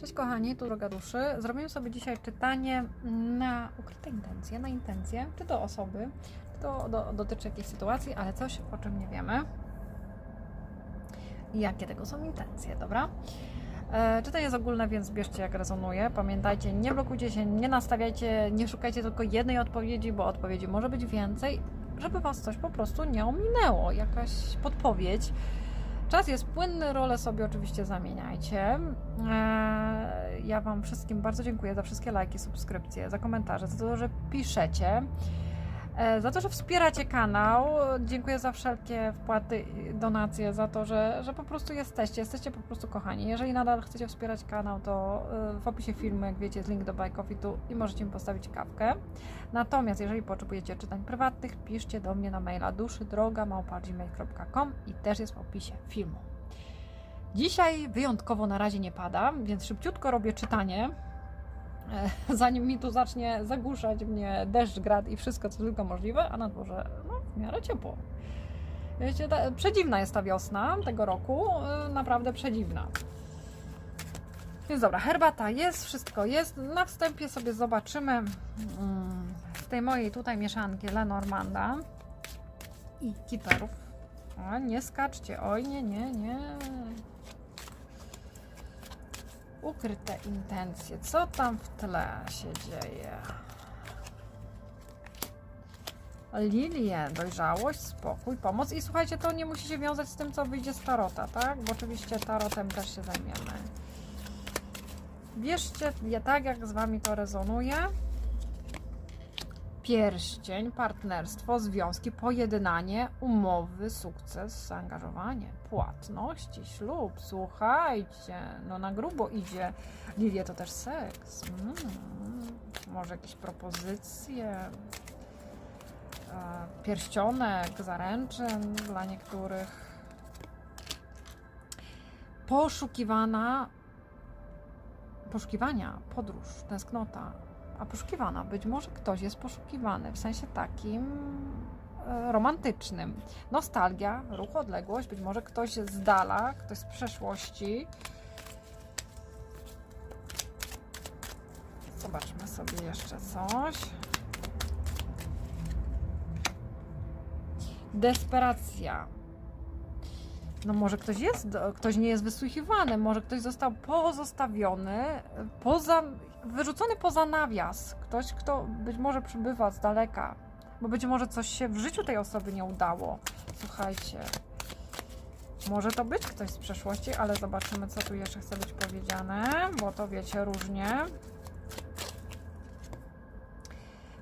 Cześć kochani, tu Droga Duszy. Zrobimy sobie dzisiaj czytanie na ukryte intencje, na intencje, czy to osoby, czy to do, dotyczy jakiejś sytuacji, ale coś o czym nie wiemy. Jakie tego są intencje, dobra? E, czytanie jest ogólne, więc bierzcie jak rezonuje. Pamiętajcie, nie blokujcie się, nie nastawiajcie, nie szukajcie tylko jednej odpowiedzi, bo odpowiedzi może być więcej, żeby Was coś po prostu nie ominęło, jakaś podpowiedź. Czas jest płynny, role sobie oczywiście zamieniajcie. Eee, Ja Wam wszystkim bardzo dziękuję za wszystkie lajki, subskrypcje, za komentarze, za to, że piszecie, za to, że wspieracie kanał. Dziękuję za wszelkie wpłaty, donacje, za to, że, że po prostu jesteście, jesteście po prostu kochani. Jeżeli nadal chcecie wspierać kanał, to e, w opisie filmu, jak wiecie, jest link do Buy Coffee tu i możecie mi postawić kawkę. Natomiast jeżeli potrzebujecie czytań prywatnych, piszcie do mnie na maila duszydroga.gmail.com i też jest w opisie filmu. Dzisiaj wyjątkowo na razie nie pada, więc szybciutko robię czytanie, e, zanim mi tu zacznie zagłuszać mnie deszcz, grad i wszystko, co tylko możliwe, a na dworze no, w miarę ciepło. Wiecie, ta, przedziwna jest ta wiosna tego roku, e, naprawdę przedziwna. Więc dobra, herbata jest, wszystko jest. Na wstępie sobie zobaczymy mm, z tej mojej tutaj mieszanki Lenormanda i kiperów. O, nie skaczcie, oj nie, nie, nie. Ukryte intencje. Co tam w tle się dzieje? Lilię, dojrzałość, spokój, pomoc. I słuchajcie, to nie musi się wiązać z tym, co wyjdzie z tarota, tak? Bo oczywiście tarotem też się zajmiemy. Bierzcie je tak, jak z Wami to rezonuje. Pierścień, partnerstwo, związki, pojednanie, umowy, sukces, zaangażowanie, płatności, ślub. Słuchajcie, no na grubo idzie. Lilie to też seks. Mm, może jakieś propozycje. e, Pierścionek, zaręczyn dla niektórych. Poszukiwana poszukiwania, podróż, tęsknota, a poszukiwana. Być może ktoś jest poszukiwany w sensie takim e, romantycznym. Nostalgia, ruch, odległość, być może ktoś z dala, ktoś z przeszłości. Zobaczmy sobie jeszcze coś. Desperacja. No może ktoś jest, ktoś nie jest wysłuchiwany, może ktoś został pozostawiony, poza, wyrzucony poza nawias. Ktoś, kto być może przybywa z daleka, bo być może coś się w życiu tej osoby nie udało. Słuchajcie, może to być ktoś z przeszłości, ale zobaczymy, co tu jeszcze chce być powiedziane, bo to wiecie różnie.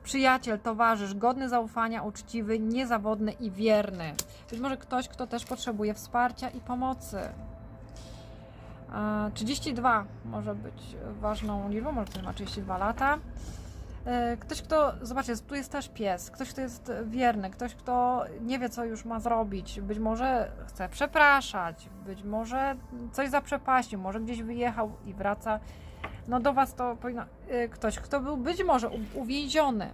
Przyjaciel, towarzysz, godny zaufania, uczciwy, niezawodny i wierny. Być może ktoś, kto też potrzebuje wsparcia i pomocy. E, 32 może być ważną liczbą, może ktoś ma 32 lata. E, Ktoś, kto, zobaczcie, tu jest też pies, ktoś, kto jest wierny, ktoś, kto nie wie, co już ma zrobić, być może chce przepraszać, być może coś zaprzepaścił, może gdzieś wyjechał i wraca. No do Was to powinno, y, ktoś, kto był być może uwięziony.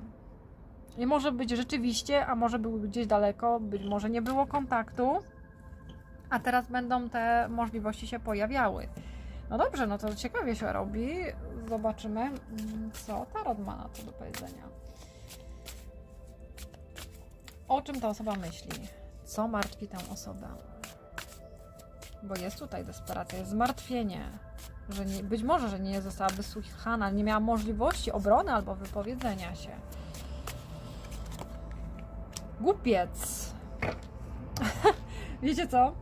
Nie może być rzeczywiście, a może był gdzieś daleko, być może nie było kontaktu, a teraz będą te możliwości się pojawiały. No dobrze, no to ciekawie się robi. Zobaczymy, mm, co Tarot ma na to do powiedzenia. O czym ta osoba myśli? Co martwi tę osobę? Bo jest tutaj desperacja, jest zmartwienie, że nie, być może, że nie została wysłuchana, nie miała możliwości obrony albo wypowiedzenia się. Głupiec. Wiecie co?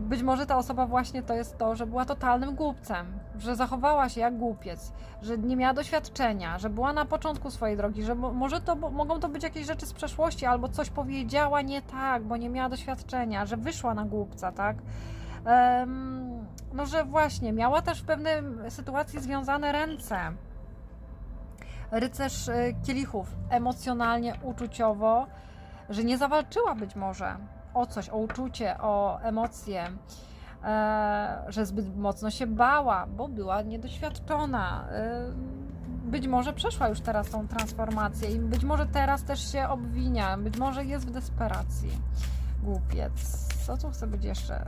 Być może ta osoba właśnie to jest to, że była totalnym głupcem, że zachowała się jak głupiec, że nie miała doświadczenia, że była na początku swojej drogi, że mo- może to mogą to być jakieś rzeczy z przeszłości, albo coś powiedziała nie tak, bo nie miała doświadczenia, że wyszła na głupca, tak? Em, no, że właśnie miała też w pewnej sytuacji związane ręce. Rycerz y, kielichów emocjonalnie, uczuciowo, że nie zawalczyła być może o coś, o uczucie, o emocje, e, że zbyt mocno się bała, bo była niedoświadczona. E, być może przeszła już teraz tą transformację i być może teraz też się obwinia, być może jest w desperacji. Głupiec. Co tu chce być jeszcze?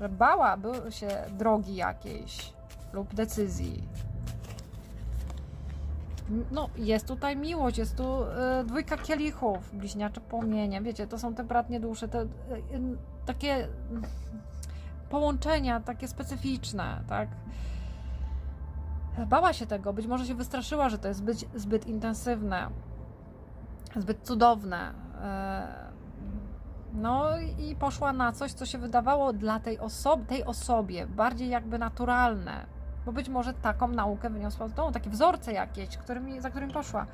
Że bałaby się drogi jakiejś lub decyzji. No, jest tutaj miłość, jest tu y, dwójka kielichów, bliźniacze płomienie. Wiecie, to są te bratnie dusze, te y, y, takie połączenia, takie specyficzne, tak? Bała się tego, być może się wystraszyła, że to jest zbyt, zbyt intensywne, zbyt cudowne. E, No i poszła na coś, co się wydawało dla tej, osoby, tej osobie bardziej jakby naturalne, bo być może taką naukę wyniosła z domu, takie wzorce jakieś, którymi, za którymi poszła.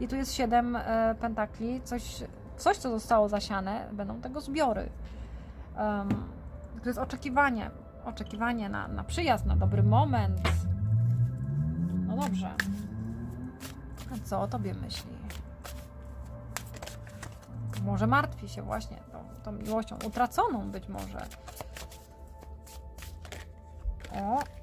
I tu jest siedem e, pentakli, coś, coś, co zostało zasiane, będą tego zbiory. Um, to jest oczekiwanie, oczekiwanie na, na przyjazd, na dobry moment. No dobrze. A co o tobie myśli? Może martwi się właśnie tą, tą miłością, utraconą być może. O,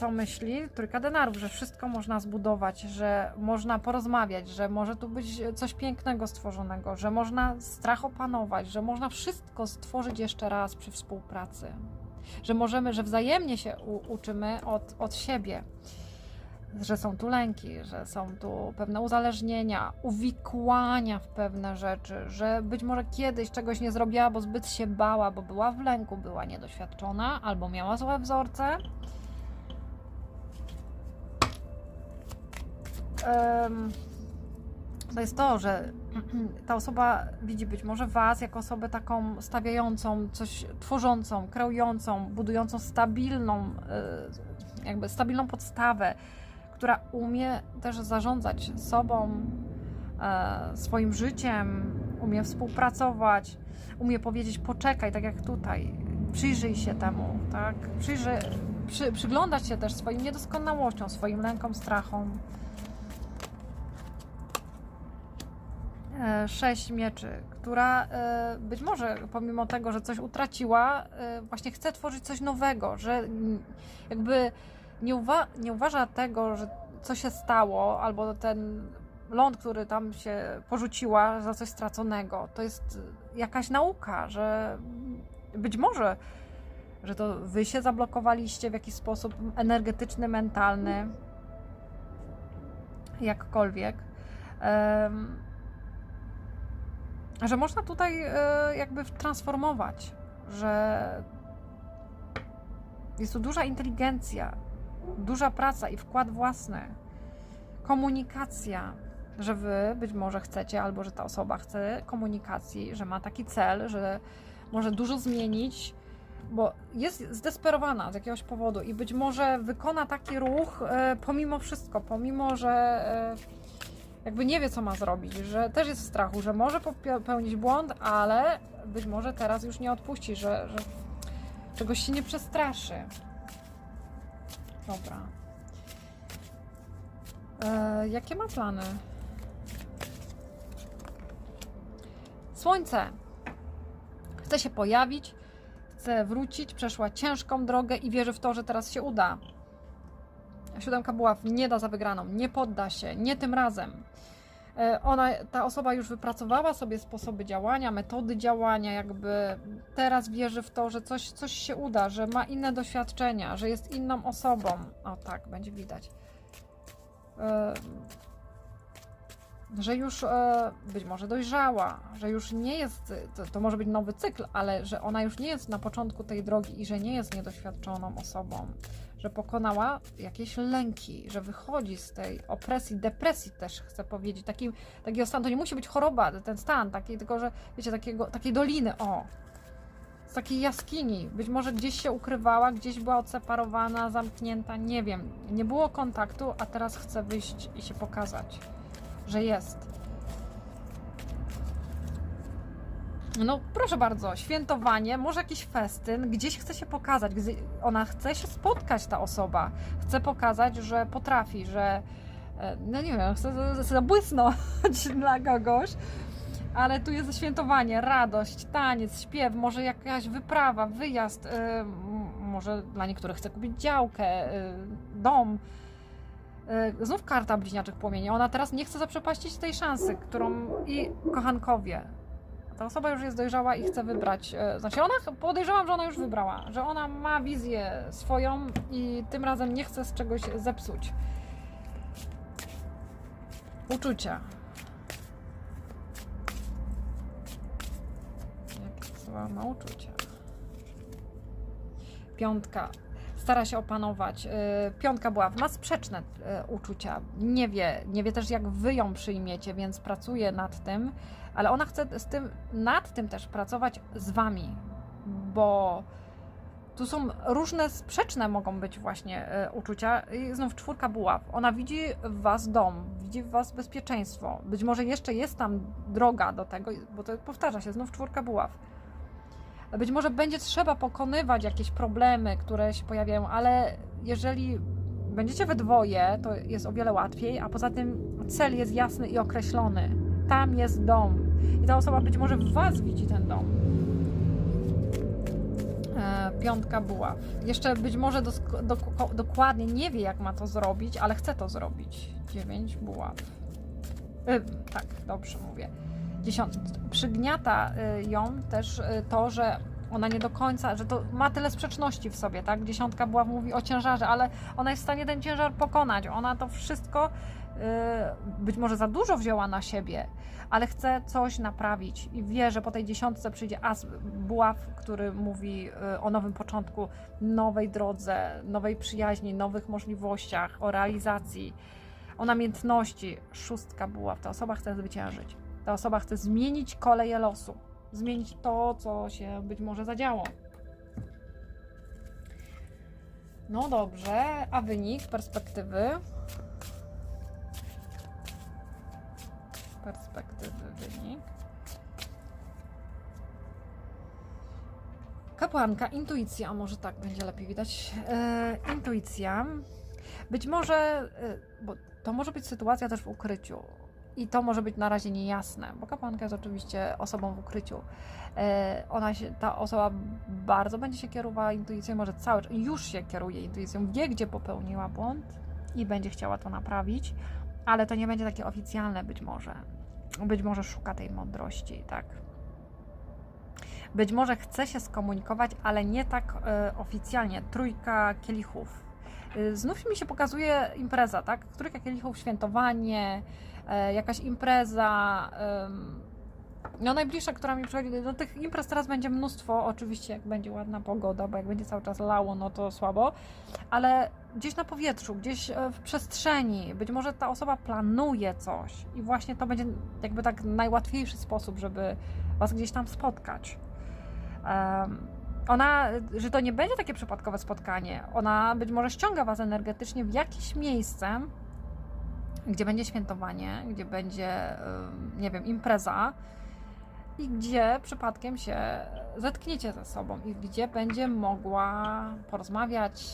co myśli? Trójka denarów, że wszystko można zbudować, że można porozmawiać, że może tu być coś pięknego stworzonego, że można strach opanować, że można wszystko stworzyć jeszcze raz przy współpracy. Że możemy, że wzajemnie się uczymy od, od siebie że są tu lęki, że są tu pewne uzależnienia, uwikłania w pewne rzeczy, że być może kiedyś czegoś nie zrobiła, bo zbyt się bała, bo była w lęku, była niedoświadczona albo miała złe wzorce. To jest to, że ta osoba widzi być może Was jako osobę taką stawiającą, coś tworzącą, kreującą, budującą stabilną, y, jakby stabilną podstawę, która umie też zarządzać sobą, e, swoim życiem, umie współpracować, umie powiedzieć poczekaj, tak jak tutaj, przyjrzyj się temu, tak? Przyjrzy, przy, przyglądać się też swoim niedoskonałościom, swoim lękom, strachom. Sześć mieczy, która e, być może pomimo tego, że coś utraciła, e, właśnie chce tworzyć coś nowego, że jakby nie, uwa- nie uważa tego, że co się stało, albo ten ląd, który tam się porzuciła za coś straconego. To jest jakaś nauka, że być może, że to wy się zablokowaliście w jakiś sposób energetyczny, mentalny, jakkolwiek. Em, że można tutaj e, jakby transformować, że jest tu duża inteligencja, duża praca i wkład własny, komunikacja, że wy być może chcecie, albo że ta osoba chce komunikacji, że ma taki cel, że może dużo zmienić, bo jest zdesperowana z jakiegoś powodu i być może wykona taki ruch e, pomimo wszystko, pomimo że e, jakby nie wie, co ma zrobić, że też jest w strachu, że może popełnić błąd, ale być może teraz już nie odpuści, że, że czegoś się nie przestraszy. Dobra. E, jakie ma plany? Słońce. Chce się pojawić, chce wrócić, przeszła ciężką drogę i wierzy w to, że teraz się uda. Siódemka buław nie da za wygraną, nie podda się, nie tym razem. E, Ona, ta osoba już wypracowała sobie sposoby działania, metody działania, jakby teraz wierzy w to, że coś, coś się uda, że ma inne doświadczenia, że jest inną osobą. O tak, będzie widać. E, Że już e, być może dojrzała, że już nie jest, to, to może być nowy cykl, ale że ona już nie jest na początku tej drogi i że nie jest niedoświadczoną osobą, że pokonała jakieś lęki, że wychodzi z tej opresji, depresji też chcę powiedzieć, taki, takiego stanu, to nie musi być choroba, ten stan, taki, tylko że wiecie, takiego, takiej doliny, o, z takiej jaskini, być może gdzieś się ukrywała, gdzieś była odseparowana, zamknięta, nie wiem, nie było kontaktu, a teraz chce wyjść i się pokazać, że jest. No proszę bardzo, świętowanie, może jakiś festyn, gdzieś chce się pokazać, ona chce się spotkać, ta osoba, chce pokazać, że potrafi, że e, no nie wiem, chce zabłysnąć dla kogoś, ale tu jest świętowanie, radość, taniec, śpiew, może jakaś wyprawa, wyjazd, y, m- może dla niektórych chce kupić działkę, y, dom. Znów karta bliźniaczych płomieni. Ona teraz nie chce zaprzepaścić tej szansy, którą i kochankowie Ta osoba już jest dojrzała i chce wybrać. e, Znaczy, ona podejrzewam, że ona już wybrała, że ona ma wizję swoją i tym razem nie chce z czegoś zepsuć. Uczucia. Jakie osoba ma uczucia? Piątka. Stara się opanować. Y, Piątka była, ma sprzeczne y, uczucia. Nie wie, nie wie też jak wy ją przyjmiecie, więc pracuje nad tym, ale ona chce z tym, nad tym też pracować z wami, bo tu są różne sprzeczne mogą być właśnie y, uczucia. I znów czwórka buław. Ona widzi w was dom, widzi w was bezpieczeństwo. Być może jeszcze jest tam droga do tego, bo to powtarza się, znów czwórka buław. Być może będzie trzeba pokonywać jakieś problemy, które się pojawiają, ale jeżeli będziecie we dwoje, to jest o wiele łatwiej, a poza tym cel jest jasny i określony. Tam jest dom. I ta osoba być może w Was widzi ten dom. E, piątka buław. Jeszcze być może dosk- dok- dokładnie nie wie, jak ma to zrobić, ale chce to zrobić. Dziewięć buław. E, tak, dobrze mówię. Dziesiąt. Przygniata y, ją też y, to, że ona nie do końca, że to ma tyle sprzeczności w sobie, tak? Dziesiątka była mówi o ciężarze, ale ona jest w stanie ten ciężar pokonać. Ona to wszystko być może za dużo wzięła na siebie, ale chce coś naprawić i wie, że po tej dziesiątce przyjdzie as buław, który mówi y, o nowym początku, nowej drodze, nowej przyjaźni, nowych możliwościach, o realizacji, o namiętności. Szóstka buław. Ta osoba chce zwyciężyć. Ta osoba chce zmienić koleje losu, zmienić to, co się być może zadziało. No dobrze, a wynik perspektywy? Perspektywy wynik. Kapłanka, intuicja, a może tak będzie lepiej widać. E, intuicja. Być może, e, bo to może być sytuacja też w ukryciu. I to może być na razie niejasne, bo kapłanka jest oczywiście osobą w ukryciu. E, ona się, ta osoba bardzo będzie się kierowała intuicją, może cały czas, już się kieruje intuicją, wie gdzie popełniła błąd i będzie chciała to naprawić, ale to nie będzie takie oficjalne być może. Być może szuka tej mądrości, tak. Być może chce się skomunikować, ale nie tak e, oficjalnie. Trójka kielichów. E, znów mi się pokazuje impreza, tak? Trójka kielichów, świętowanie, e, jakaś impreza. em, no najbliższa, która mi przychodzi, no tych imprez teraz będzie mnóstwo, oczywiście jak będzie ładna pogoda, bo jak będzie cały czas lało, no to słabo, ale gdzieś na powietrzu, gdzieś e, w przestrzeni, być może ta osoba planuje coś. I właśnie to będzie jakby tak najłatwiejszy sposób, żeby Was gdzieś tam spotkać. Em, ona, że to nie będzie takie przypadkowe spotkanie, ona być może ściąga Was energetycznie w jakieś miejsce, gdzie będzie świętowanie, gdzie będzie, nie wiem, impreza i gdzie przypadkiem się zetkniecie ze sobą i gdzie będzie mogła porozmawiać,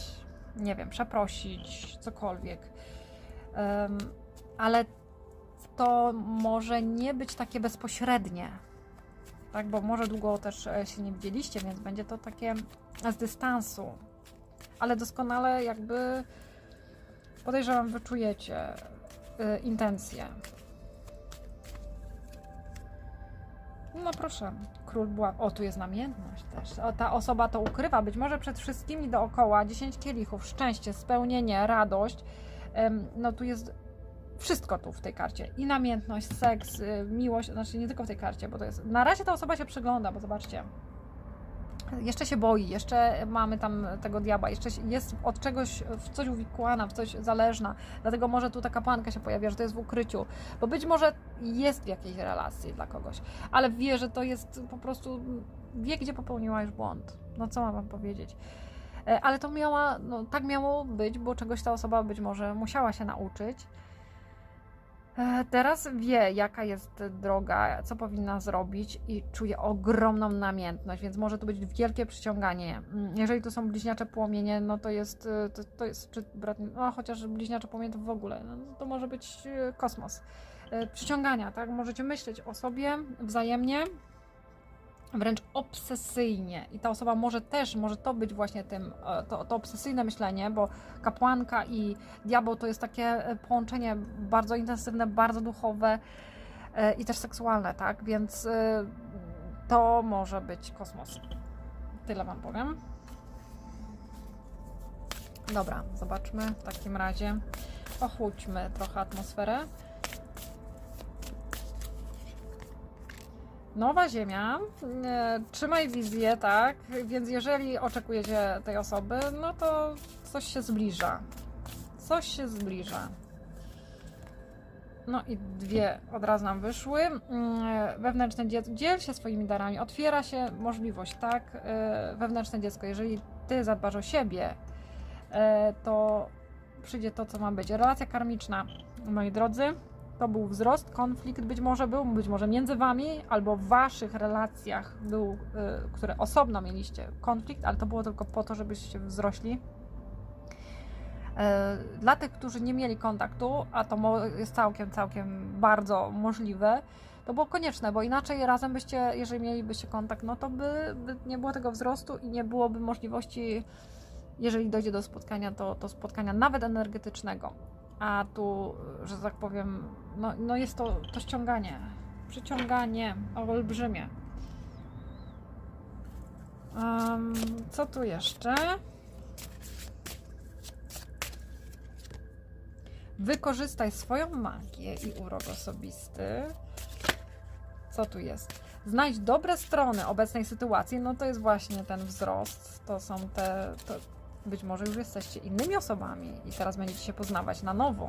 nie wiem, przeprosić, cokolwiek. Ym, ale to może nie być takie bezpośrednie, tak, bo może długo też e, się nie widzieliście, więc będzie to takie z dystansu, ale doskonale jakby podejrzewam, wyczujecie y, intencje. No proszę, król była. O, tu jest namiętność też. O, ta osoba to ukrywa, być może przed wszystkimi dookoła. 10 kielichów, szczęście, spełnienie, radość. No tu jest wszystko tu w tej karcie. I namiętność, seks, y, miłość, znaczy nie tylko w tej karcie, bo to jest. Na razie ta osoba się przygląda, bo zobaczcie. Jeszcze się boi, jeszcze mamy tam tego diabła, jeszcze jest od czegoś, w coś uwikłana, w coś zależna. Dlatego może tu ta kapłanka się pojawia, że to jest w ukryciu. Bo być może jest w jakiejś relacji dla kogoś, ale wie, że to jest po prostu. Wie, gdzie popełniła już błąd. No co mam wam powiedzieć? E, Ale to miała, no tak miało być, bo czegoś ta osoba być może musiała się nauczyć. E, Teraz wie, jaka jest droga, co powinna zrobić i czuje ogromną namiętność, więc może to być wielkie przyciąganie. Mm, Jeżeli to są bliźniacze płomienie, no to jest, e, to, to jest czy brat, no chociaż bliźniacze płomienie to w ogóle, no to może być e, kosmos. Przyciągania, tak? Możecie myśleć o sobie wzajemnie, wręcz obsesyjnie. I ta osoba może też, może to być właśnie tym, e, to, to obsesyjne myślenie, bo kapłanka i diabeł to jest takie e, połączenie bardzo intensywne, bardzo duchowe e, i też seksualne, tak? Więc to może być kosmos. Tyle Wam powiem. Dobra, zobaczmy w takim razie. Ochłódźmy trochę atmosferę. Nowa Ziemia, e, trzymaj wizję, tak? Więc jeżeli oczekujecie tej osoby, no to coś się zbliża. Coś się zbliża. No i dwie od razu nam wyszły. Mm, Wewnętrzne dziecko, dziel się swoimi darami, otwiera się możliwość, tak? E, Wewnętrzne dziecko, jeżeli ty zadbasz o siebie, e, to przyjdzie to, co ma być. Relacja karmiczna, moi drodzy, to był wzrost, konflikt być może był, być może między wami, albo w waszych relacjach był, y, które osobno mieliście konflikt, ale to było tylko po to, żebyście wzrośli. E, Dla tych, którzy nie mieli kontaktu, a to jest całkiem, całkiem bardzo możliwe, to było konieczne, bo inaczej razem byście, jeżeli mielibyście kontakt, no to by, by nie było tego wzrostu i nie byłoby możliwości, jeżeli dojdzie do spotkania, to, to spotkania nawet energetycznego. A tu, że tak powiem, no, no jest to, to ściąganie, przyciąganie olbrzymie. Em, co tu jeszcze? Wykorzystaj swoją magię i urok osobisty. Co tu jest? Znajdź dobre strony obecnej sytuacji. No to jest właśnie ten wzrost. To są te. To być może już jesteście innymi osobami i teraz będziecie się poznawać na nowo.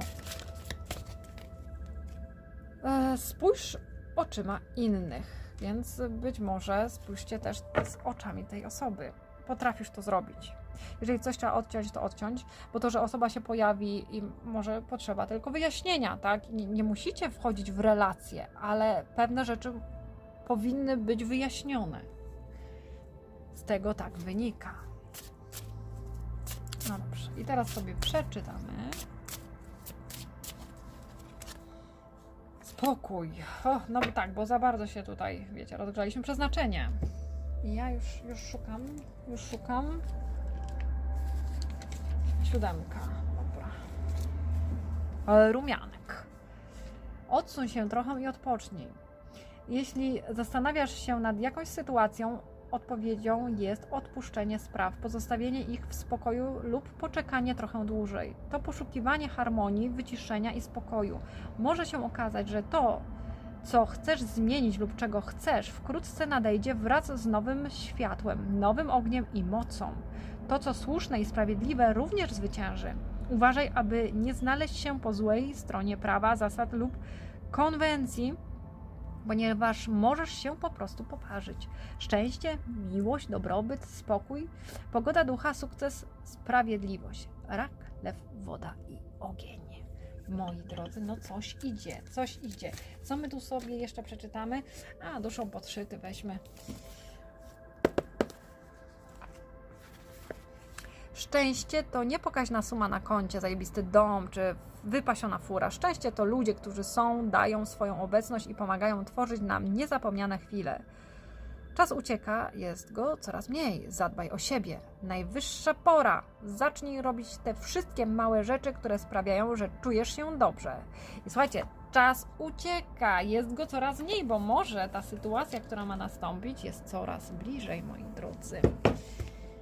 E, Spójrz oczyma innych, więc być może spójrzcie też z oczami tej osoby. Potrafisz to zrobić. Jeżeli coś trzeba odciąć, to odciąć, bo to, że osoba się pojawi i może potrzeba tylko wyjaśnienia, tak? Nie, nie musicie wchodzić w relacje, ale pewne rzeczy powinny być wyjaśnione. Z tego tak wynika. No dobrze, i teraz sobie przeczytamy. Spokój. O, no bo tak, bo za bardzo się tutaj, wiecie, rozgrzaliśmy przeznaczenie. I ja już, już szukam, już szukam. Siódemka, dobra. Rumianek. Odsuń się trochę i odpocznij. Jeśli zastanawiasz się nad jakąś sytuacją, odpowiedzią jest odpuszczenie spraw, pozostawienie ich w spokoju lub poczekanie trochę dłużej. To poszukiwanie harmonii, wyciszenia i spokoju. Może się okazać, że to, co chcesz zmienić lub czego chcesz, wkrótce nadejdzie wraz z nowym światłem, nowym ogniem i mocą. To, co słuszne i sprawiedliwe, również zwycięży. Uważaj, aby nie znaleźć się po złej stronie prawa, zasad lub konwencji, ponieważ możesz się po prostu poparzyć. Szczęście, miłość, dobrobyt, spokój, pogoda ducha, sukces, sprawiedliwość. Rak, lew, woda i ogień. Moi drodzy, no coś idzie, coś idzie. Co my tu sobie jeszcze przeczytamy? A, duszą podszyty weźmy. Szczęście to nie pokaźna suma na koncie, zajebisty dom czy wypasiona fura. Szczęście to ludzie, którzy są, dają swoją obecność i pomagają tworzyć nam niezapomniane chwile. Czas ucieka, jest go coraz mniej. Zadbaj o siebie. Najwyższa pora. Zacznij robić te wszystkie małe rzeczy, które sprawiają, że czujesz się dobrze. I słuchajcie, czas ucieka, jest go coraz mniej, bo może ta sytuacja, która ma nastąpić, jest coraz bliżej, moi drodzy.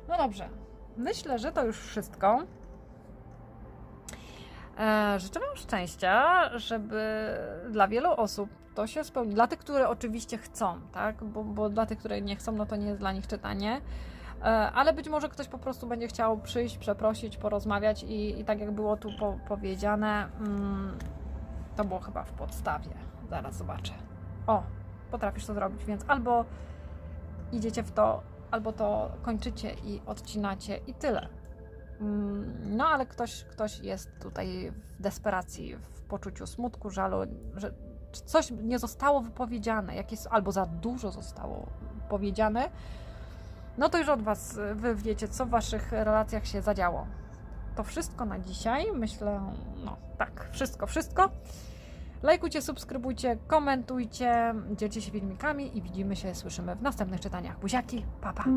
No dobrze, myślę, że to już wszystko. E, życzę Wam szczęścia, żeby dla wielu osób to się spełni. Dla tych, które oczywiście chcą, tak? Bo, bo dla tych, które nie chcą, no to nie jest dla nich czytanie. E, ale być może ktoś po prostu będzie chciał przyjść, przeprosić, porozmawiać i, i tak jak było tu po, powiedziane, mm, to było chyba w podstawie. Zaraz zobaczę. O, potrafisz to zrobić, więc albo idziecie w to, albo to kończycie i odcinacie i tyle. Mm, No, ale ktoś, ktoś jest tutaj w desperacji, w poczuciu smutku, żalu, że coś nie zostało wypowiedziane, jakieś, albo za dużo zostało powiedziane. No to już od Was, Wy wiecie, co w Waszych relacjach się zadziało. To wszystko na dzisiaj. Myślę, no tak, wszystko, wszystko. Lajkujcie, subskrybujcie, komentujcie, dzielcie się filmikami i widzimy się, słyszymy w następnych czytaniach. Buziaki, papa. Pa.